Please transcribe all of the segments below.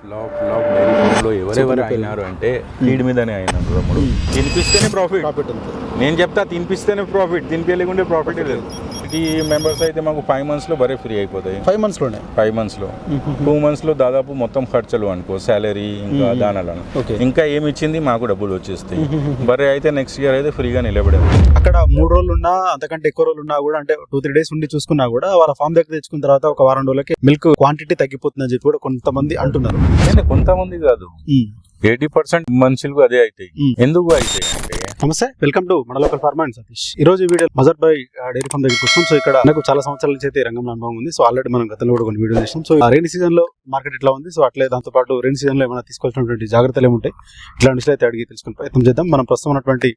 Flop flop dairy ఫామ్లో ఎవరెవరు అయినారు అంటే ఫీడ్ మీదనే అయినారు తమ్ముడు తినిపిస్తేనే ప్రాఫిట్ ప్రాఫిట్ నేను చెప్తా తినిపిస్తేనే ప్రాఫిట్ తినిపించలేకుంటే ప్రాఫిట్ లేదు. ఈ మెంబర్స్ అయితే మాకు ఫైవ్ మంత్స్లో బరే ఫ్రీ అయిపోతాయి. ఫైవ్ మంత్స్లోనే ఫైవ్ మంత్స్లో టూ మంత్స్లో దాదాపు మొత్తం ఖర్చులు అనుకో శాలరీ ఇంకా దానాలను. ఇంకా ఏమి ఇచ్చింది? మాకు డబ్బులు వచ్చేస్తాయి. బరే అయితే నెక్స్ట్ ఇయర్ అయితే ఫ్రీగా నిలబడేది మూడు రోజులు ఉన్నా అంతకంటే ఎక్కువ రోజులు ఉన్నా కూడా అంటే టూ త్రీ డేస్ ఉండి చూసుకున్నా కూడా వాళ్ళ ఫామ్ దగ్గర తెచ్చుకున్న తర్వాత ఒక వారం రోజులకి మిల్క్ క్వాంటిటీ తగ్గిపోతుందని చెప్పి కూడా కొంతమంది అంటున్నారు. కొంతమంది కాదు. ఎయిటీ పర్సెంట్ మనుషులకు అదే అవుతాయి. ఎందుకు అవుతాయి అంటే నమస్తే వెల్కమ్ టు మన లోకల్ ఫార్మా అండ్ సతీష్. ఈ రోజు video Mazhar by dairy farm దగ్గరికి వస్తాం. సో ఇక్కడ నాకు చాలా సంవత్సరాల నుంచి అయితే రంగంలో అనుభవం ఉంది. సో ఆల్రెడీ మనం గతంలో కూడా కొన్ని వీడియో చేసాం సో రైన్ సీజన్లో మార్కెట్ ఎట్లా ఉంది? సో అట్లే దాంతో పాటు రైన్ సీజన్లో ఏమైనా తీసుకోవాల్సినటువంటి జాగ్రత్తలు ఏముంటాయి ఇట్లాంటి విషయాలు అయితే అడిగి తెలుసుకుని ప్రయత్నం చేద్దాం. మనం ప్రస్తుతం ఉన్నటువంటి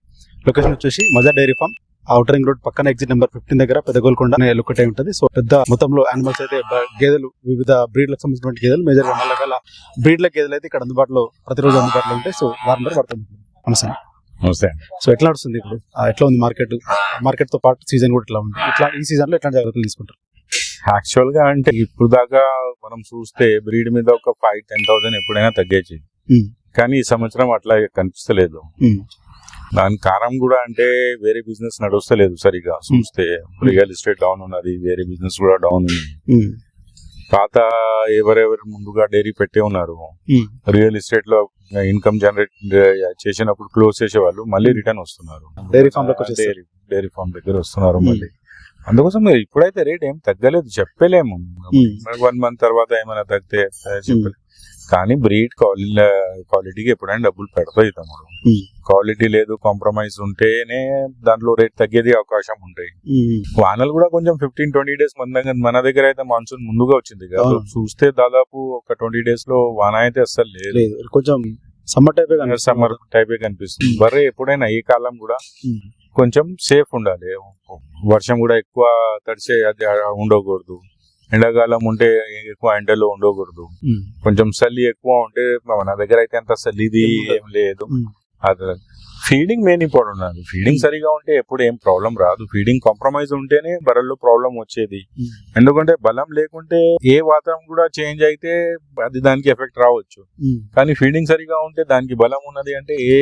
లొకేషన్ వచ్చేసి Mazhar dairy farm. Out ring road పక్కన ఎగ్జిట్ నెంబర్ ఫిఫ్టీన్ దగ్గర పెద్ద గోల్కొండ అనే లొకేట్ ఉంటుంది. సో పెద్ద మొత్తంలో యానిమల్స్ అయితే గేదెలు వివిధ బ్రీడ్లకు సంబంధించినటువంటి గేదెలు మేజర్గా నాలుగు రకాల బ్రీడ్ల గేదెలు అయితే ఇక్కడ అందుబాటులో ప్రతిరోజు అందుబాటులో ఉంటాయి. సో వారం వరకు పడుతుంది నమస్తే. నమస్తే సో ఎట్లా నడుస్తుంది ఇప్పుడు? ఎట్లా ఉంది మార్కెట్ మార్కెట్తో పాటు సీజన్ కూడా ఎట్లా ఉంది? ఇట్లా ఈ సీజన్లో ఎట్లా జాగ్రత్తలు తీసుకుంటారు? యాక్చువల్గా అంటే ఇప్పుడు దాకా మనం చూస్తే బ్రీడ్ మీద ఒక ఫైవ్ టెన్ థౌసండ్ ఎప్పుడైనా తగ్గేసి మ్మ్. కానీ ఈ సంవత్సరం అట్లా కనిపిస్తలేదు. దాని కారణం కూడా అంటే వేరే బిజినెస్ నడుస్తలేదు సరిగా. చూస్తే రియల్ ఎస్టేట్ డౌన్ ఉన్నది వేరే బిజినెస్ కూడా డౌన్ ఉంది. పాత ఎవరెవరు ముందుగా డైరీ పెట్టే ఉన్నారు. రియల్ ఎస్టేట్లో ఇన్కమ్ జనరేట్ చేసినప్పుడు క్లోజ్ చేసేవాళ్ళు మళ్ళీ రిటర్న్ వస్తున్నారు లోకి వచ్చేస్తారు. డైరీ డైరీ ఫామ్ దగ్గర వస్తున్నారు. మళ్ళీ అందుకోసం మీరు ఇప్పుడైతే రేట్ ఏం తగ్గలేదు చెప్పలేము. వన్ మంత్ తర్వాత ఏమైనా తగ్గితే చెప్పలేము కానీ బ్రీడ్ క్వాలిటీకి ఎప్పుడైనా డబ్బులు పెడతాయి తమ్ముడు. క్వాలిటీ లేదు కాంప్రమైజ్ ఉంటేనే దాంట్లో రేట్ తగ్గేది అవకాశం ఉంటాయి. వానలు కూడా కొంచెం ఫిఫ్టీన్ ట్వంటీ డేస్ మన దగ్గర మన దగ్గర అయితే మాన్సూన్ ముందుగా వచ్చింది కదా. చూస్తే దాదాపు ఒక ట్వంటీ డేస్లో వాన అయితే అస్సలు లేదు. కొంచెం సమ్మర్ టైప్ సమ్మర్ టైపే కనిపిస్తుంది. Hmm. బరే ఎప్పుడైనా ఈ కాలం కూడా కొంచెం సేఫ్ ఉండాలి. వర్షం కూడా ఎక్కువ తడిసే అది ఉండకూడదు. ఎండాకాలం ఉంటే ఎక్కువ ఎండలో ఉండకూడదు. కొంచెం చలి ఎక్కువ ఉంటే మన దగ్గర అయితే అంత చలిది ఏం లేదు. అది ఫీడింగ్ మెయిన్ ఇంపార్టెంట్ అది. ఫీడింగ్ సరిగా ఉంటే ఎప్పుడు ఏం ప్రాబ్లం రాదు. ఫీడింగ్ కాంప్రమైజ్ ఉంటేనే బర్రెల్లో ప్రాబ్లం వచ్చేది. ఎందుకంటే బలం లేకుంటే ఏ వాతావరణం కూడా చేంజ్ అయితే అది దానికి ఎఫెక్ట్ రావచ్చు. కానీ ఫీడింగ్ సరిగా ఉంటే దానికి బలం ఉన్నది అంటే ఏ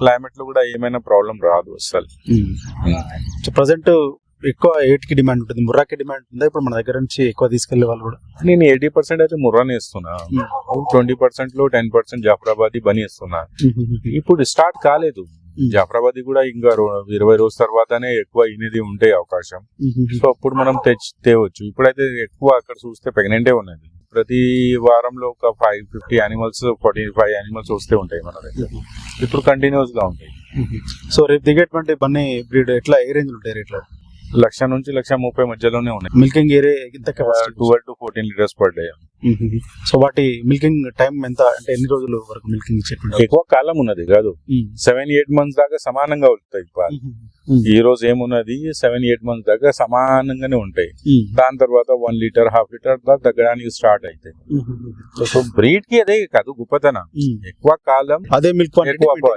క్లైమేట్లో కూడా ఏమైనా ప్రాబ్లం రాదు అసలు ప్రజెంట్ ఎక్కువ ఏటికి డిమాండ్ ఉంటుంది? ముర్రాకి డిమాండ్ ఉందా? ఇప్పుడు మన దగ్గర నుంచి ఎక్కువ తీసుకెళ్ళే వాళ్ళు కూడా? నేను ఎయిటీ పర్సెంట్ అయితే ముర్రాని ఇస్తున్నా. ట్వంటీ పర్సెంట్లో టెన్ పర్సెంట్ జాఫరాబాద్ బని ఇస్తున్నా. ఇప్పుడు స్టార్ట్ కాలేదు. జాఫరాబాద్ కూడా ఇంకా ఇరవై రోజుల తర్వాతనే ఎక్కువ ఇనేది ఉంటే అవకాశం. సో అప్పుడు మనం తెచ్చి తేవచ్చు. ఇప్పుడైతే ఎక్కువ అక్కడ చూస్తే ప్రెగ్నెంటే ఉన్నది. ప్రతి వారంలో ఒక five fifty animals forty five animals వస్తే ఉంటాయి మన దగ్గర. ఇప్పుడు కంటిన్యూస్గా ఉంటాయి సో రేపు దిగేటువంటి బన్నీ బ్రీడ్ ఎట్లా? ఏ రేంజ్ ఉంటాయి రేట్లో లక్ష నుంచి లక్ష ముప్పై మధ్యలోనే ఉన్నాయి. మిల్కింగ్ ఏరే capacity twelve to fourteen litres per day so వాటి మిల్కింగ్ టైం ఎంత? అంటే ఎన్ని రోజులు వరకు మిల్కింగ్ ఇచ్చేటువంటి ఎక్కువ కాలం ఉన్నది కాదు. సెవెన్ ఎయిట్ మంత్స్ దాకా సమానంగా ఉంటాయి పాలు ఈ రోజు ఏమున్నది? సెవెన్ ఎయిట్ మంత్స్ దాకా సమానంగానే ఉంటాయి. దాని తర్వాత వన్ లీటర్ హాఫ్ లీటర్ దాకా తగ్గడానికి స్టార్ట్ అవుతాయి సో బ్రీడ్కి అదే కాదు గొప్పతనం. ఎక్కువ కాలం అదే మిల్క్ ఎక్కువ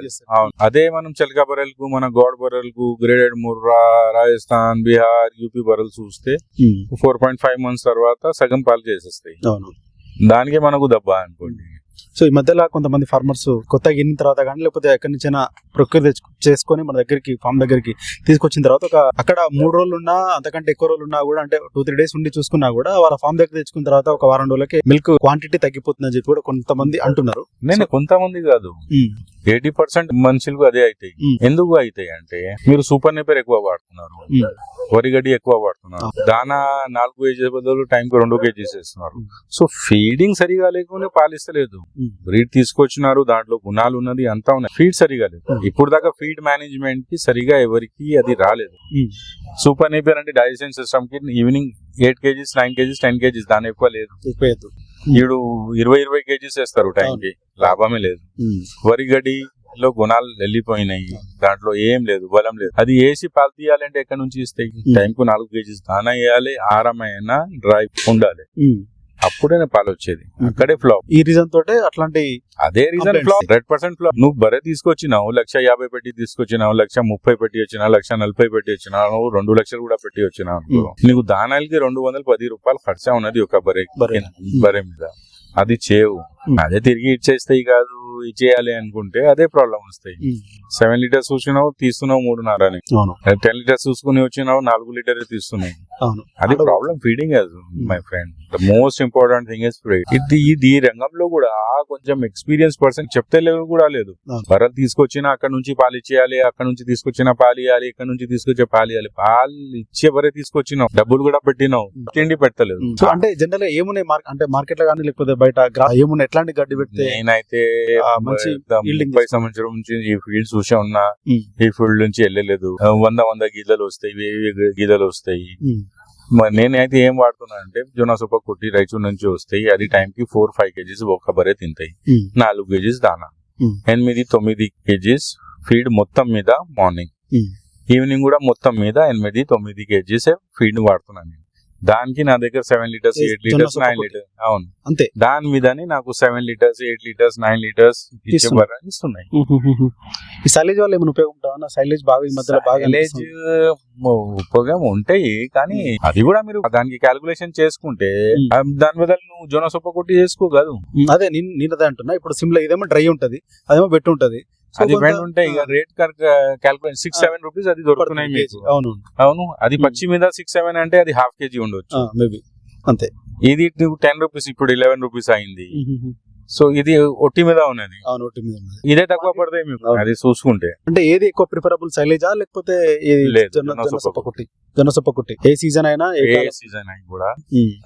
అదే మనం చిలక బర్రెలకు మన గోడ్ బర్రెలకు గ్రేడెడ్ ముర్రా రాజస్థాన్ బీహార్ యూపీ బర్రెలు చూస్తే ఫోర్ పాయింట్ ఫైవ్ మంత్స్ తర్వాత సగం పాలు చేసేస్తాయి. అవును. దానికే మనకు దెబ్బ అనుకోండి. సో ఈ మధ్యలో కొంతమంది ఫార్మర్స్ కొత్తగా ఎన్ని తర్వాత కానీ లేకపోతే ఎక్కడి నుంచైనా ప్రొక్యూర్ చేసుకొని మన దగ్గరికి ఫామ్ దగ్గరికి తీసుకొచ్చిన తర్వాత ఒక అక్కడ మూడు రోజులు ఉన్నా అంతకంటే ఎక్కువ రోజులు ఉన్నా కూడా అంటే టూ త్రీ డేస్ ఉండి చూసుకున్నా కూడా వాళ్ళ ఫామ్ దగ్గర తెచ్చుకున్న తర్వాత ఒక వారం రోజులకి మిల్క్ క్వాంటిటీ తగ్గిపోతుందని చెప్పి కూడా కొంతమంది అంటున్నారు. నేను కొంతమంది కాదు. ఎయిటీ పర్సెంట్ మనుషులకు అదే అవుతాయి. ఎందుకు అవుతాయి అంటే మీరు సూపర్ నేపర్ ఎక్కువ వాడుతున్నారు. వరిగడ్డి ఎక్కువ వాడుతున్నారు. దానా నాలుగు కేజీ బదులు టైం కి రెండు కేజీస్ వేస్తున్నారు. సో ఫీడింగ్ సరిగా లేకుండా పాలిస్తలేదు. బ్రీడ్ తీసుకొచ్చినారు దాంట్లో గుణాలు ఉన్నది అంతా ఉన్నాయి. ఫీడ్ సరిగా లేదు. ఇప్పుడు దాకా ఫీడ్ మేనేజ్మెంట్కి సరిగా ఎవరికి అది రాలేదు. సూపర్ నేపర్ అంటే డైజెషన్ సిస్టమ్కి evening eight kgs nine kgs ten kgs దాని ఎక్కువ లేదు. ఎక్కువ ఎత్తు. ఈడు ఇరవై ఇరవై కేజీస్ వేస్తారు టైం కి లాభమే లేదు. వరి గడిలో గుణాలు వెళ్ళిపోయినాయి. దాంట్లో ఏం లేదు బలం లేదు. అది వేసి పాలు తీయాలంటే ఎక్కడి నుంచి ఇస్తాయి? టైం కు నాలుగు కేజీస్ దానా వేయాలి ఆరమైన డ్రై ఉండాలి. అప్పుడే పాలు వచ్చేది. అక్కడే ఫ్లాప్. ఈ రీజన్ తోటే అట్లాంటి అదే reason. Flop hundred percent flop నువ్వు బరే తీసుకొచ్చినావు లక్ష యాభై పెట్టి తీసుకొచ్చినావు లక్ష ముప్పై పెట్టి వచ్చినావు లక్ష నలభై పెట్టి వచ్చినావు రెండు లక్షలు కూడా పెట్టి వచ్చినావు అనుకో. నీకు దానాలకి రెండు వందల పది రూపాయలు ఖర్చా ఉన్నది ఒక బరే బరే. మీద. అది చేయవు Hmm. అదే తిరిగి ఇచ్చేస్తాయి కాదు. ఇచ్చేయాలి అనుకుంటే అదే ప్రాబ్లం వస్తాయి. సెవెన్ లీటర్స్ చూసినావు తీస్తున్నావు మూడున్నర అని అవును టెన్ లీటర్స్ చూసుకుని వచ్చినావు నాలుగు లీటర్ తీస్తున్నావు. అవును. అది. Problem feeding my friend the most important thing is feed ఇది ఇది ఈ రంగంలో కూడా కొంచెం ఎక్స్పీరియన్స్ పర్సన్ చెప్తే లేదు కూడా లేదు. బర్రెలు తీసుకొచ్చిన అక్కడ నుంచి పాలు ఇచ్చేయాలి అక్కడ నుంచి తీసుకొచ్చిన పాలు ఇవ్వాలి ఇక్కడ నుంచి తీసుకొచ్చే పాలు ఇవ్వాలి పాలు ఇచ్చే బరే తీసుకొచ్చినావు డబ్బులు కూడా పెట్టినావు తిండి పెట్టలేదు. సో అంటే జనరల్గా ఏమున్నాయి అంటే మార్కెట్లో కానీ లేకపోతే బయట ఏమున్నాయి? ఎట్లాంటి గడ్డి పెడితే? నేనైతే మంచి ముప్పై సంవత్సరం నుంచి ఈ ఫీల్డ్ చూసే ఉన్నా. ఈ ఫీల్డ్ నుంచి వెళ్ళలేదు. వంద వంద గీతలు వస్తాయి వేవి గీతలు వస్తాయి. నేనైతే ఏం వాడుతున్నా అంటే జొన్న సొప్ప కుట్టి రైచూర్ నుంచి వస్తాయి. అది టైం కి ఫోర్ ఫైవ్ కేజీస్ ఒక్క బరే తింటాయి. నాలుగు కేజీస్ దానా. ఎనిమిది తొమ్మిది కేజీస్ ఫీడ్ మొత్తం మీద మార్నింగ్. ఈవినింగ్ కూడా మొత్తం మీద ఎనిమిది తొమ్మిది కేజీస్ ఫీడ్ వాడుతున్నాను నేను. దానికి నా దగ్గర seven litres eight litres nine. Litres అవును. అంతే. దాని మీదని నాకు seven litres eight litres nine litres ఇస్తున్నాయి. ఈ సైలేజ్ వల్ల ఏమైనా ఉపయోగం సైలేజ్ బాగా ఈ మధ్యలో బాగా అనిపిస్తుంది. ఉపయోగం ఉంటాయి కానీ అది కూడా మీరు దానికి క్యాలిక్యులేషన్ చేసుకుంటే దాని బదులు నువ్వు జొన్న సొప్ప కొట్టి చేసుకోగలదు ఉమ్, అదే నేను నేను అదే అంటున్నా. ఇప్పుడు సిమ్లో ఇదేమో డ్రై ఉంటది అదేమో బెట్ ఉంటది. అది వెంట ఉంటాయి ఇక rate calculation six. Seven rupees అది దొరుకుతున్నాయి మీకు. అవును అవును అది ఉమ్. పచ్చి మీద సిక్స్ సెవెన్ అంటే అది హాఫ్ కేజీ ఉండొచ్చు. మేబీ అంతే. ఇది టెన్ రూపీస్ ఇప్పుడు ఇలెవెన్ రూపీస్ అయింది. సో ఇది ఒట్టి మీద ఉన్నది. అవును ఒకటి మీద ఉన్నది. ఇదే తక్కువ పడతాయి మీకు. అది చూసుకుంటే. అంటే ఏది ఎక్కువ ప్రిఫరబుల్ సైలేజా లేకపోతే ఏది లేదు, జొన్న జొన్న జొన్న సొప్ప సొప్ప కుట్టి? జొన్న సొప్ప కుట్టి. ఏ సీజన్ అయినా ఏ సీజన్ అయినా కూడా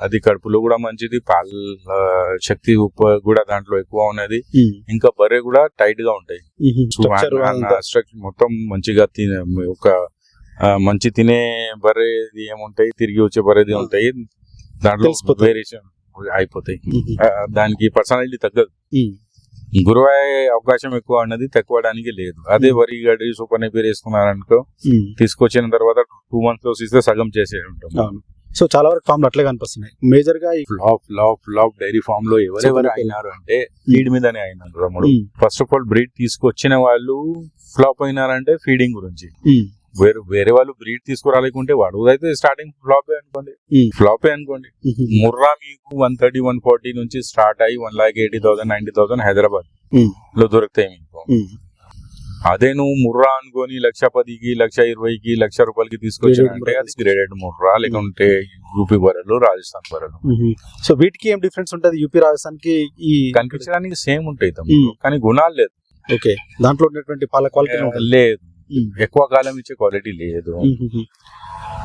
అది కడుపులో కూడా మంచిది పాల శక్తి ఉప్ప కూడా దాంట్లో ఎక్కువ ఉన్నది. ఇంకా బర్రె కూడా టైట్గా ఉంటాయి. మొత్తం మంచిగా తినే ఒక మంచి తినే బర్రెది ఏముంటాయి తిరిగి వచ్చే బర్రెది ఆ. ఉంటాయి. దాంట్లో. వేరియేషన్ అయిపోతాయి. దానికి పర్సనాలిటీ తగ్గదు. గురువయ్యే అవకాశం ఎక్కువ అన్నది తక్కువడానికి లేదు. అదే వరి గడి సూపర్ పేరు వేసుకున్నారనుకో. తీసుకొచ్చిన తర్వాత టూ మంత్స్లో ఇస్తే సగం చేసే ఉంటాం సో చాలా వరకు ఫామ్ అట్లే కనిపిస్తున్నాయి. మేజర్గా ఫ్లాప్ ఫ్లాప్ ఫ్లాప్ డైరీ ఫామ్లో ఎవరెవరు. అయినారు అంటే ఫీడ్ మీదనే అయినారు రమ్ముడు um, first of all breed తీసుకొచ్చిన వాళ్ళు ఫ్లాప్ అయినారంటే ఫీడింగ్ గురించి. వేరే వేరే వాళ్ళు బ్రీడ్ తీసుకురాలేకుంటే వాడు అయితే స్టార్టింగ్ ఫ్లాపే అనుకోండి ఫ్లాపే అనుకోండి. ఉమ్, ముర్రా మీకు వన్ థర్టీ వన్ ఫార్టీ నుంచి స్టార్ట్ అయ్యి one lakh eighty thousand ninety thousand Hyderabad um, లో దొరుకుతాయి మీకు. అదే నువ్వు ముర్రా అనుకొని లక్ష పదికి లక్ష ఇరవైకి లక్ష రూపాయలకి తీసుకొచ్చిన Graded అంటే ముర్రా అది గ్రేడెడ్ ముర్రా లేకుంటే యూపీ బర్రెలు రాజస్థాన్ బర్రెలు. సో వీటికి ఏం డిఫరెన్స్ ఉంటది? యూపీ రాజస్థాన్కి ఈ కనిపించడానికి సేమ్ ఉంటాయి. కానీ గుణాలు లేదు. ఓకే దాంట్లో ఉన్నటువంటి పాల క్వాలిటీ లేదు. ఎక్కువ కాలం ఇచ్చే క్వాలిటీ లేదు.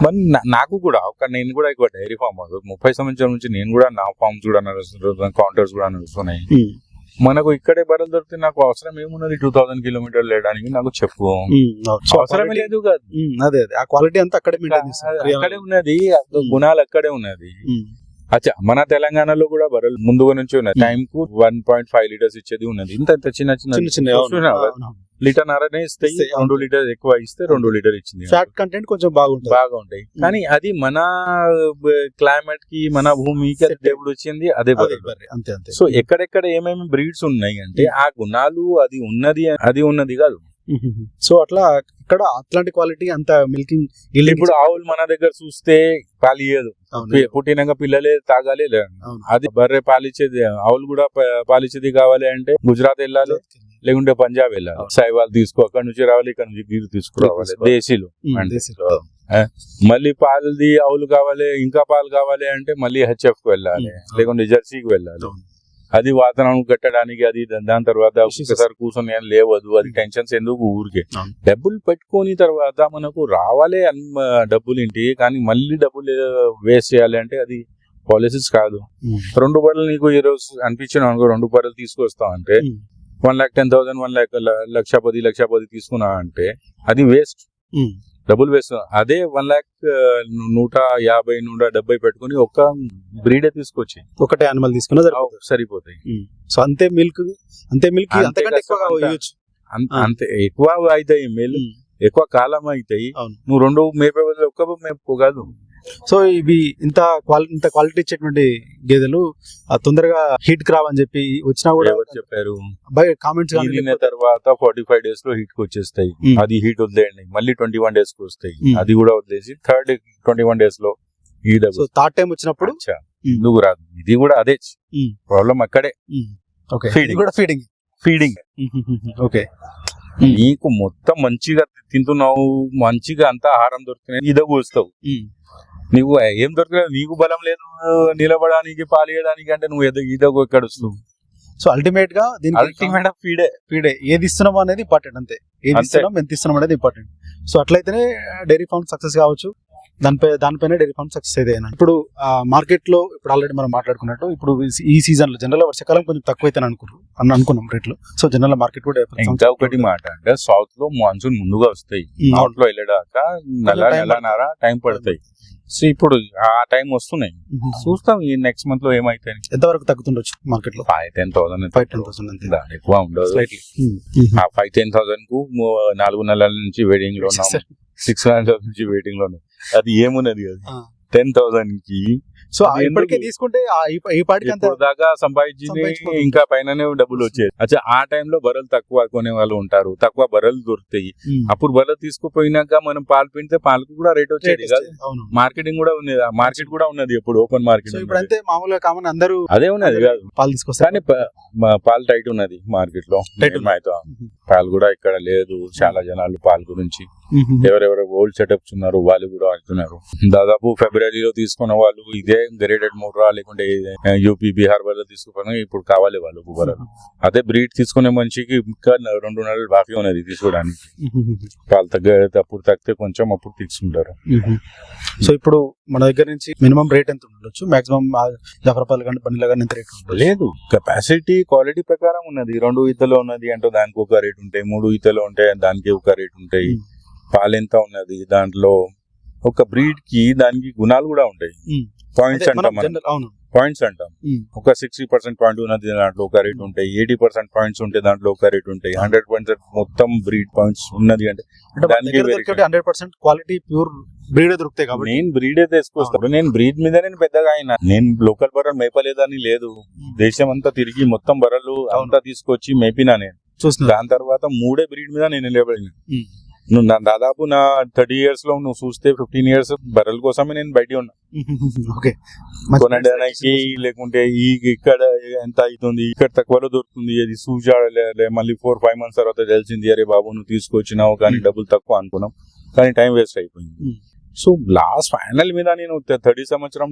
మరి నాకు కూడా ఒక నేను కూడా ఎక్కువ డైరీ ఫామ్ ముప్పై సంవత్సరాల నుంచి నేను కూడా నా ఫార్మ్స్ కూడా నడుస్తున్నాయి కౌంటర్స్ కూడా నడుస్తున్నాయి. మనకు ఇక్కడే బర్రెలు దొరికితే నాకు అవసరం ఏమున్నది? టూ థౌసండ్ కిలోమీటర్లు వెళ్ళడానికి నాకు చెప్పు. quality- లేదు కాదు. అదే అదే. ఆ క్వాలిటీ అంతా అక్కడే అక్కడే ఉన్నది. గుణాలు అక్కడే ఉన్నది. అచ్చా మన తెలంగాణలో కూడా బర్రెలు ముందుగా నుంచి ఉన్నాయి. టైం కు వన్ పాయింట్ ఫైవ్ లీటర్స్ ఇచ్చేది ఉన్నది. ఇంత చిన్న చిన్న చిన్న? లీటర్ నరనే ఇస్తాయి రెండు. లీటర్ ఎక్కువ ఇస్తే రెండు లీటర్ ఇచ్చింది ఫ్యాట్ కంటెంట్ కొంచెం బాగుంటుంది. బాగా ఉంటాయి కానీ అది మన క్లైమేట్కి మన భూమికి. దేవుడు వచ్చింది అదే అంతే అంతే. సో ఎక్కడెక్కడ ఏమేమి బ్రీడ్స్ ఉన్నాయి అంటే ఆ గుణాలు అది ఉన్నది అది ఉన్నది కాదు. సో అట్లా ఇక్కడ అట్లాంటి క్వాలిటీ అంత మిల్కింగ్ ఇప్పుడు ఆవులు మన దగ్గర చూస్తే పాలియదు పుట్టినాక పిల్లలే తాగాలి. అది బర్రె పాలిచ్చేది ఆవులు కూడా పాలిచ్చేది కావాలి అంటే గుజరాత్ వెళ్ళాలి. లేకుంటే పంజాబ్ వెళ్ళాలి. సైవాల్ తీసుకో అక్కడ నుంచి రావాలి ఇక్కడ నుంచి గీరు తీసుకురావాలి. దేశీలు. మళ్ళీ పాలది ఆవులు కావాలి ఇంకా పాలు కావాలి అంటే మళ్ళీ హెచ్ఎఫ్కు వెళ్ళాలి. లేకుంటే జెర్సీకి వెళ్ళాలి. అది వాతావరణం కట్టడానికి అది దాని తర్వాత ఒకసారి కూర్చొని ఏం లేవదు అది టెన్షన్స్ ఎందుకు ఊరికే. డబ్బులు పెట్టుకొని తర్వాత మనకు రావాలి డబ్బులు ఏంటి కానీ మళ్ళీ డబ్బులు వేస్ట్ చేయాలి అంటే అది పాలసీస్ కాదు. రెండు బర్రెలు నీకు ఈ రోజు అనిపించిన అనుకో రెండు బర్రెలు తీసుకొస్తావు అంటే one lakh ten thousand one lakh లక్ష పది లక్ష పది తీసుకున్నా అంటే అది వేస్ట్. ఉమ్, డబ్బులు వేస్ట్. అదే వన్ లాక్ నూట యాభై నూట డెబ్బై పెట్టుకుని ఒక్క బ్రీడే తీసుకొచ్చి ఒకటే యానిమల్ తీసుకున్నా సరిపోతాయి. సో అంతే మిల్క్ అంతే మిల్క్ అంతే ఎక్కువ అవుతాయి మేలు ఎక్కువ కాలం అవుతాయి. నువ్వు రెండు మేపే బదులు ఒక్క మేపు కాదు. సో ఇవి ఇంత క్వాలి ఇంత క్వాలిటీ ఇచ్చేటువంటి గేదెలు తొందరగా హీట్ క్రావ్ అని చెప్పి వచ్చినా కూడా ఎవరు చెప్పారు? కామెంట్స్ తర్వాత ఫార్టీ ఫైవ్ డేస్లో హీట్కి వచ్చేస్తాయి. అది హీట్ వదిలేయండి. మళ్ళీ ట్వంటీ వన్ డేస్కి వస్తాయి. అది కూడా వదిలేసి థర్డ్ ట్వంటీ వన్ డేస్లో సో థర్డ్ టైం వచ్చినప్పుడు? ఎందుకు రాదు? ఇది కూడా అదే. ప్రాబ్లం అక్కడే. ఓకే. కూడా ఫీడింగ్ ఫీడింగ్ ఓకే. నీకు మొత్తం మంచిగా తింటున్నావు మంచిగా అంతా ఆహారం దొరుకుతున్నాయి ఇదో కూస్తావు నీకు ఏం దొరకలేదు. నీకు బలం లేదు నిలబడడానికి పాలియడానికి అంటే నువ్వు ఎద ఇదో ఎక్కడ వస్తావు సో అల్టిమేట్గా దీనికి అల్టిమేట్ ఫీడే ఫీడే. ఏది ఇస్తున్నాం అనేది ఇంపార్టెంట్ అంతే. ఏది. ఇస్తున్నాం ఎంత ఇస్తున్నాం అనేది ఇంపార్టెంట్ సో అట్లయితేనే డైరీ ఫార్మ్ సక్సెస్ కావచ్చు. దానిపై దానిపైన డైరీ ఫార్మ్ సక్సెస్ అయినా. ఇప్పుడు మార్కెట్లో ఇప్పుడు ఆల్రెడీ మనం మాట్లాడుకున్నట్టు ఇప్పుడు ఈ సీజన్లో జనరల్ వర్షాకాలం కొంచెం తక్కువ అయితే అనుకున్నారు అని అనుకున్నాం రేట్లు సో జనరల్ మార్కెట్ కూడా ఇంకా ఒకటి మాట అంటే సౌత్లో మాన్సూన్ ముందుగా వస్తాయి. నార్త్లో వెళ్ళడాక నెల నెలన్నర టైం పడతాయి. సో ఇప్పుడు ఆ టైం వస్తున్నాయి. చూస్తాం ఈ నెక్స్ట్ మంత్లో ఏమైతాయి ఎంతవరకు తగ్గుతుండొచ్చు మార్కెట్లో? Five ten thousand five ten thousand ఎక్కువ ఉండదు. స్లైట్లీ ఆ ఫైవ్ టెన్ థౌసండ్కు నాలుగు నెలల నుంచి వెయిటింగ్లో ఉన్నాం సిక్స్ హండ్రెడ్ నుంచి వెయిటింగ్లో అది ఏమున్నది అది. టెన్ థౌసండ్కి. సో ఇప్పటికే? తీసుకుంటే ఈ- పాటికి ఇప్పుడు దాకా సంపాదించి సంపాదించుకోవచ్చు. ఇంకా పైననే డబ్బులు వచ్చేది. అచ్చా ఆ టైంలో బర్రెలు తక్కువ కొనే వాళ్ళు ఉంటారు. తక్కువ బర్రెలు దొరుకుతాయి. అప్పుడు బర్రెలు తీసుకుపోయినాక మనం పాలు పిండితే పాలకు కూడా రేట్ వచ్చేది మార్కెటింగ్ కూడా ఉన్నది మార్కెట్ కూడా ఉన్నది ఇప్పుడు ఓపెన్ మార్కెట్ ఇప్పుడు అంతే మామూలుగా కామన్ అందరూ అదే ఉన్నది కాదు. పాలు తీసుకొస్తారు. కానీ పాలు టైట్ ఉన్నది మార్కెట్లో. అయితే పాలు కూడా ఇక్కడ లేదు. చాలా జనాలు పాలు గురించి ఎవరెవరు ఓల్డ్ సెటప్స్ ఉన్నారు వాళ్ళు కూడా ఆడుతున్నారు దాదాపు ఫిబ్రవరిలో తీసుకున్న వాళ్ళు ఇదే గ్రేడెడ్ ముర్రా లేకుంటే యూపీ బీహార్ వాళ్ళు తీసుకుపోయినా ఇప్పుడు కావాలి వాళ్ళు బర్రెలు అదే బ్రీడ్ తీసుకునే మనిషికి ఇంకా రెండు నెలలు బాకీ ఉన్నది తీసుకోవడానికి. పాలు తగ్గ అప్పుడు తగ్గితే కొంచెం అప్పుడు తీసుకుంటారు. సో ఇప్పుడు మన దగ్గర నుంచి మినిమం రేట్ ఎంత ఉండొచ్చు? మాక్సిమం జఫరపాలు కానీ బండిలో కానీ ఎంత రేట్ లేదు కెపాసిటీ క్వాలిటీ ప్రకారం ఉన్నది. రెండు ఈతలో ఉన్నది అంటే దానికి ఒక రేట్ ఉంటాయి మూడు ఈతలో ఉంటే దానికి ఒక రేట్ ఉంటాయి. పాలు ఎంత ఉన్నది దాంట్లో ఒక బ్రీడ్కి దానికి గుణాలు కూడా ఉంటాయి. పాయింట్స్ అంటాం మనం పాయింట్స్ అంటాం. ఒక సిక్స్టీ పర్సెంట్ పాయింట్ ఉన్నది దాంట్లో ఒక రేట్ ఉంటాయి. ఎయిటీ పర్సెంట్ పాయింట్స్ ఉంటే దాంట్లో ఒక రేట్ ఉంటాయి. హండ్రెడ్ పర్సెంట్ మొత్తం బ్రీడ్ పాయింట్స్ ఉన్నది అంటే దానికి hundred percent quality pure breed దొరుకుతాయి కాబట్టి. నేను బ్రీడ్ తీసుకొస్తాను నేను బ్రీడ్ మీద నేను పెద్దగా అయినా. నేను లోకల్ బర్రెలు మేపలేదని లేదు. దేశం అంతా తిరిగి మొత్తం బర్రెలు అంతా తీసుకొచ్చి మేపినా నేను. దాని తర్వాత మూడే బ్రీడ్ మీద నేను నిలబడిన. ఉమ్. నువ్వు నా దాదాపు నా థర్టీ ఇయర్స్లో నువ్వు చూస్తే ఫిఫ్టీన్ ఇయర్స్ బర్రెల కోసమే నేను బయట ఉన్నా. ఓకే. కొనడానికి లేకుంటే ఈ ఇక్కడ ఎంత అవుతుంది ఇక్కడ తక్కువలో దొరుకుతుంది అది సూజాడలే మళ్ళీ ఫోర్ ఫైవ్ మంత్స్ తర్వాత తెలిసింది అరే బాబు నువ్వు తీసుకొచ్చినావు కానీ. డబ్బులు తక్కువ అనుకున్నాం కానీ టైం వేస్ట్ అయిపోయింది. సో లాస్ట్ ఫైనల్ మీద నేను థర్టీ సంవత్సరం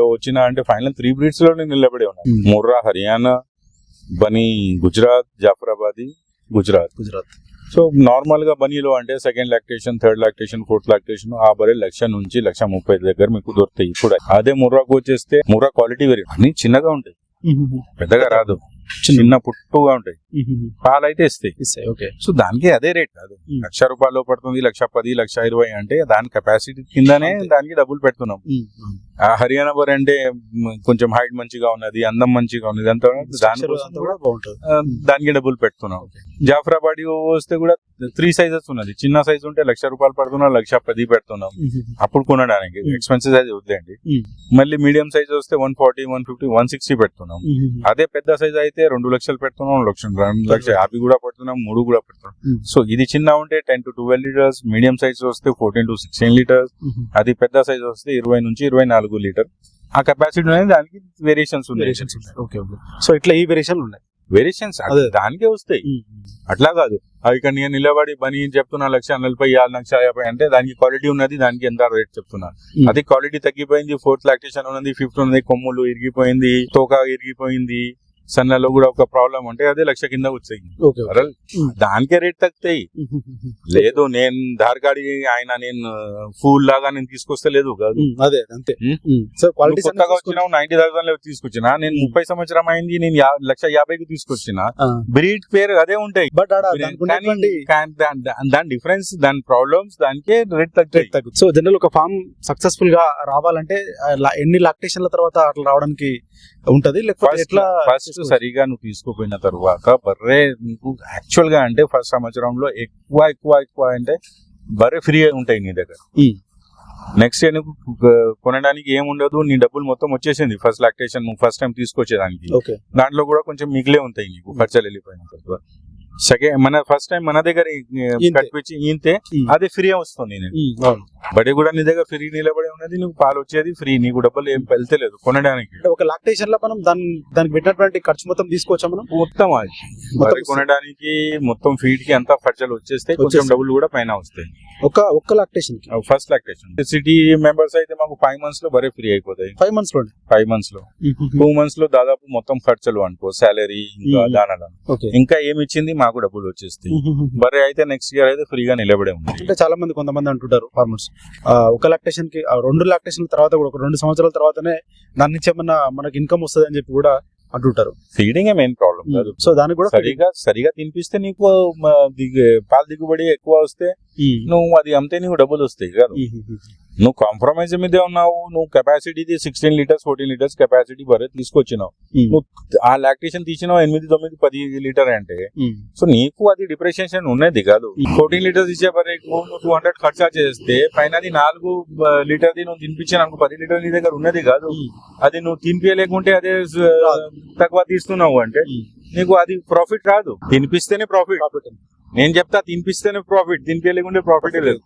లో వచ్చిన అంటే ఫైనల్ త్రీ బ్రీడ్స్లో నేను నిలబడి ఉన్నా. ముర్రా హర్యానా బనీ గుజరాత్ జాఫరాబాదీ గుజరాత్. గుజరాత్. సో నార్మల్గా బనీలో అంటే second lactation third lactation fourth lactation ఆ బరే లక్ష నుంచి లక్ష ముప్పై దగ్గర మీకు దొరుకుతాయి. ఇప్పుడు అదే ముర్రాకు వచ్చేస్తే ముర్రా క్వాలిటీ వేరే. అన్ని చిన్నగా ఉంటాయి. పెద్దగా రాదు. చిన్న. పుట్టుగా ఉంటాయి. పాలు అయితే ఇస్తాయి. ఇస్తాయి ఓకే. సో దానికి అదే రేట్ కాదు. లక్ష రూపాయలు పడుతుంది లక్ష పది లక్ష ఇరవై అంటే దాని కెపాసిటీ కిందనే. దానికి డబ్బులు పెడుతున్నాం. హర్యానా బర్ అంటే కొంచెం హైట్ మంచిగా ఉన్నది అందం మంచిగా ఉన్నది అంతా దానికి డబ్బులు పెడుతున్నాం జాఫరాబాద్ వస్తే కూడా త్రీ సైజెస్ ఉన్నది. చిన్న సైజ్ ఉంటే లక్ష రూపాయలు పడుతున్నాం లక్ష పది పెడుతున్నాం. అప్పుడు కొనడానికి. ఎక్స్పెన్సెస్ అది వద్దండి. మళ్ళీ మీడియం సైజ్ వస్తే one forty one fifty one sixty పెడుతున్నాం. అదే పెద్ద సైజ్ అయితే రెండు లక్షలు పెడుతున్నాం లక్ష రెండు లక్ష యాభై కూడా పెడుతున్నాం మూడు కూడా పెడుతున్నాం. సో ఇది చిన్న ఉంటే ten to twelve litres medium size వస్తే ఫోర్టీన్ టు సిక్స్టీన్ లీటర్స్ అది పెద్ద సైజ్ వస్తే ఇరవై నుంచి ఇరవై నాలుగు లీటర్. ఆ కెపాసిటీ అనేది దానికి వేరియేషన్స్ వేరియేషన్స్ ఉన్నాయి. ఉంటాయి ఓకే ఓకే సో ఇట్లా ఈ వేరియేషన్లు ఉన్నాయి. వేరియేషన్స్. దానికే వస్తాయి. అట్లా కాదు. అవి ఇక్కడ నేను నిలబడి పని చెప్తున్నా లక్ష నలభై ఆరు లక్ష యాభై అంటే దానికి క్వాలిటీ ఉన్నది దానికి ఎంత రేట్ చెప్తున్నా. Hmm. అది క్వాలిటీ తగ్గిపోయింది ఫోర్త్ లాక్టేషన్ ఉన్నది ఫిఫ్త్ ఉన్నది కొమ్ములు ఇరిగిపోయింది తోక ఇరిగిపోయింది. సన్నలో కూడా ఒక ప్రాబ్లం ఉంటే అదే లక్ష కింద వచ్చాయి. దానికే రేట్ తగ్గుతాయి. లేదు నేను ధార్గాడి ఆయన నేను ఫూల్ లాగా నేను తీసుకొస్తే లేదు కాదు. అదే అంతే. కొత్తగా వచ్చినావు నైన్టీ థౌసండ్లో తీసుకొచ్చిన నేను. ముప్పై సంవత్సరం అయింది నేను లక్ష యాభైకి తీసుకొచ్చిన బ్రీడ్ పేరు అదే ఉంటాయి. బట్ దాని- డిఫరెన్స్ దాని ప్రాబ్లమ్స్ దానికే రేట్ తగ్గుతాయి. సో జనరల్ ఒక ఫామ్ సక్సెస్ఫుల్గా రావాలంటే ఎన్ని లాక్టేషన్ల తర్వాత అట్లా రావడానికి ఉంటది లేకపోతే ఫస్ట్ ఎట్లా ఫస్ట్ సరిగా నువ్వు తీసుకుపోయిన తర్వాత బర్రె నీకు యాక్చువల్గా అంటే ఫస్ట్ సంవత్సరంలో ఎక్కువ ఎక్కువ ఎక్కువ అంటే బర్రె ఫ్రీ ఉంటాయి నీ దగ్గర. నెక్స్ట్ ఇయర్ నీకు కొ- కొనడానికి ఏం ఉండదు నీ డబ్బులు మొత్తం వచ్చేసింది ఫస్ట్ లాక్టేషన్ నువ్వు ఫస్ట్ టైం తీసుకొచ్చేదానికి. ఓకే. దాంట్లో కూడా కొంచెం మిగిలే ఉంటాయి నీకు ఖర్చులు వెళ్ళిపోయిన తర్వాత. సెకండ్ మన ఫస్ట్ టైం మన దగ్గర. కట్టించి ఈంతే. అది ఫ్రీ వస్తుంది నేను. బడి కూడా నీ దగ్గర ఫ్రీ నిలబడి ఉన్నది నీకు పాలు వచ్చేది ఫ్రీ నీకు డబ్బులు ఏం వెళ్తలేదు కొనడానికి. ఒక లాక్టేషన్లో మనం దాని దానికి పెట్టినటువంటి ఖర్చు మొత్తం తీసుకోవచ్చా మనం? మొత్తం అది. బరి కొనడానికి మొత్తం ఫీడ్కి అంతా ఖర్చులు వచ్చేస్తే కొంచెం. డబ్బులు కూడా పైన వస్తాయి. ఒక ఒక్క lactation first lactation city members అయితే మాకు ఫైవ్ మంత్స్లో బరే ఫ్రీ అయిపోతాయి. ఫైవ్ మంత్స్లోనే? ఫైవ్ మంత్స్లో. టూ మంత్స్లో దాదాపు మొత్తం ఖర్చులు అనుకో సాలరీ ఇంకా. దానాలు ఇంకా ఏమి ఇచ్చింది? మాకు డబ్బులు వచ్చేస్తాయి. బరే అయితే నెక్స్ట్ ఇయర్ అయితే ఫ్రీగా నిలబడే ఉంది. అంటే చాలా మంది కొంతమంది అంటుంటారు ఫార్మర్స్ ఒక లాక్టేషన్కి రెండు లాక్టేషన్ తర్వాత కూడా ఒక రెండు సంవత్సరాల తర్వాతనే దాని నుంచి ఏమన్నా మనకి ఇన్కమ్ వస్తుంది అని చెప్పి కూడా అంటుంటారు. ఫీడింగ్ మెయిన్ ప్రాబ్లం కాదు. సో దానికి కూడా సరిగా సరిగా తినిపిస్తే నీకు పాల దిగుబడి ఎక్కువ వస్తే. నువ్వు అది అమ్మితే నీకు డబ్బులు వస్తాయి కదా. నువ్వు కాంప్రమైజ్ మీదే ఉన్నావు నువ్వు capacity sixteen litres fourteen litres capacity బరే తీసుకొచ్చినావు. నువ్వు ఆ లాక్టేషన్ తీసినావు ఎనిమిది తొమ్మిది పది లీటర్ అంటే. సో నీకు అది డిప్రెషన్ ఉన్నది కాదు ఫోర్టీన్ లీటర్స్ ఇచ్చే బరే నువ్వు టూ హండ్రెడ్ ఖర్చా చేస్తే పైన అది నాలుగు లీటర్ది నువ్వు తినిపించాను అనుకో పది లీటర్ నీ దగ్గర ఉన్నది కాదు. అది నువ్వు తినిపించలేకుంటే అదే. తక్కువ తీస్తున్నావు అంటే. నీకు అది ప్రాఫిట్ రాదు తినిపిస్తేనే ప్రాఫిట్. నేను చెప్తా తినిపిస్తేనే ప్రాఫిట్ తినిపించలేకుంటే ప్రాఫిట్ లేదు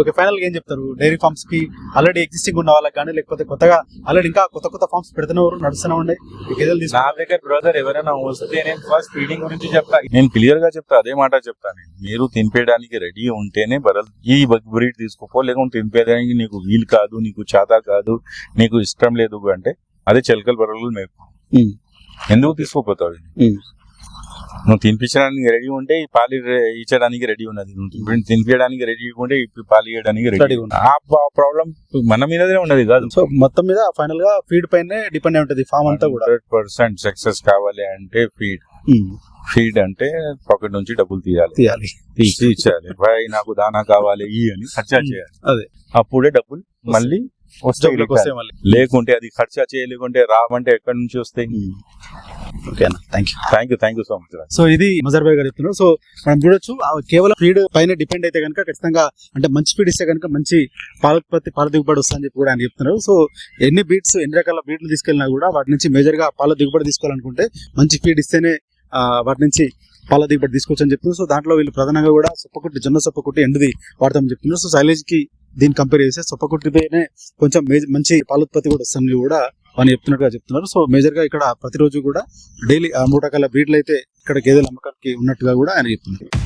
ఓకే ఫైనల్గా ఏం చెప్తారు? డైరీ ఫార్మ్స్కి ఆల్రెడీ ఎగ్జిస్టింగ్ ఉన్న వాళ్ళకి కానీ లేకపోతే కొత్తగా ఆల్రెడీ ఇంకా కొత్త కొత్త ఫార్మ్స్ పెడుతున్నవారు నడుస్తూనే ఉన్నాయి ఈ గేదెలు నా దగ్గర బ్రదర్ ఎవరైనా వస్తే నేను ఫస్ట్ ఫీడింగ్ గురించి చెప్తా. నేను క్లియర్గా చెప్తా అదే మాట చెప్తాను. మీరు తినిపేయడానికి రెడీ ఉంటేనే బరల్ ఈ బ్రీడ్ తీసుకోపో లేకుంటే తినిపేయడానికి నీకు వీలు కాదు నీకు చాతా కాదు నీకు ఇష్టం లేదు అంటే అదే చెలకల బర్రెలు మేపు. ఎందుకు తీసుకోపోతావు. నువ్వు తినిపించడానికి రెడీ ఉంటే ఈ పాలు ఇచ్చడానికి రెడీ ఉన్నది. నువ్వు తినిపి- తినిపించడానికి రెడీ ఉంటే ఈ పాలు ఇవ్వడానికి రెడీ. ఆ ప్రాబ్లం మన మీదనే ఉన్నది కాదు. సో మొత్తం మీద ఫైనల్గా ఫీడ్ పైనే డిపెండ్ అయి ఉంటుంది ఫామ్ అంతా కూడా. హండ్రెడ్ పర్సెంట్ సక్సెస్ కావాలి అంటే ఫీడ్. ఫీడ్ అంటే పాకెట్ నుంచి డబ్బులు తీయాలి. తీయాలి. తీసి ఇచ్చేయాలి భాయ్ నాకు దానా కావాలి ఈ అని ఖర్చా చేయాలి. అదే. అప్పుడే డబ్బులు మళ్ళీ వస్తాయి లేకుంటే అది ఖర్చా చేయలేకుంటే రావంటే ఎక్కడి నుంచి వస్తాయి? ఓకేనా thank you thank you thank you so much so ఇది మజర్ భాయ్ గారు చెప్తున్నారు సో మనం చూడొచ్చు కేవలం ఫీడ్ పైన డిపెండ్ అయితే కనుక ఖచ్చితంగా అంటే మంచి ఫీడ్ ఇస్తే కనుక మంచి పాల ఉత్పత్తి పాల దిగుబడి వస్తుందని చెప్పి కూడా ఆయన చెప్తున్నారు. సో ఎన్ని బీట్స్ ఎన్ని రకాల బీట్లు తీసుకెళ్ళినా కూడా వాటి నుంచి మేజర్గా పాల దిగుబడి తీసుకోవాలనుకుంటే మంచి ఫీడ్ ఇస్తేనే ఆ, వాటి నుంచి పాల దిగుబడి తీసుకోవచ్చు అని చెప్తున్నారు. సో దాంట్లో వీళ్ళు ప్రధానంగా కూడా సొప్పకుట్టి జొన్న సొప్పకుట్టి ఎండుది వాడతామని చెప్తున్నారు. సో సైలేజ్కి దీన్ని కంపేర్ చేస్తే సొప్పకుట్టిపైనే కొంచెం మేజ- మంచి పాల ఉత్పత్తి కూడా వస్తుంది కూడా అని చెప్తున్నట్టుగా చెప్తున్నారు. సో మేజర్గా ఇక్కడ ప్రతిరోజు కూడా డైలీ ఆ మూడు రకాల బ్రీడ్లు అయితే ఇక్కడ గేదెల అమ్మకానికి ఉన్నట్టుగా కూడా ఆయన చెప్తున్నారు.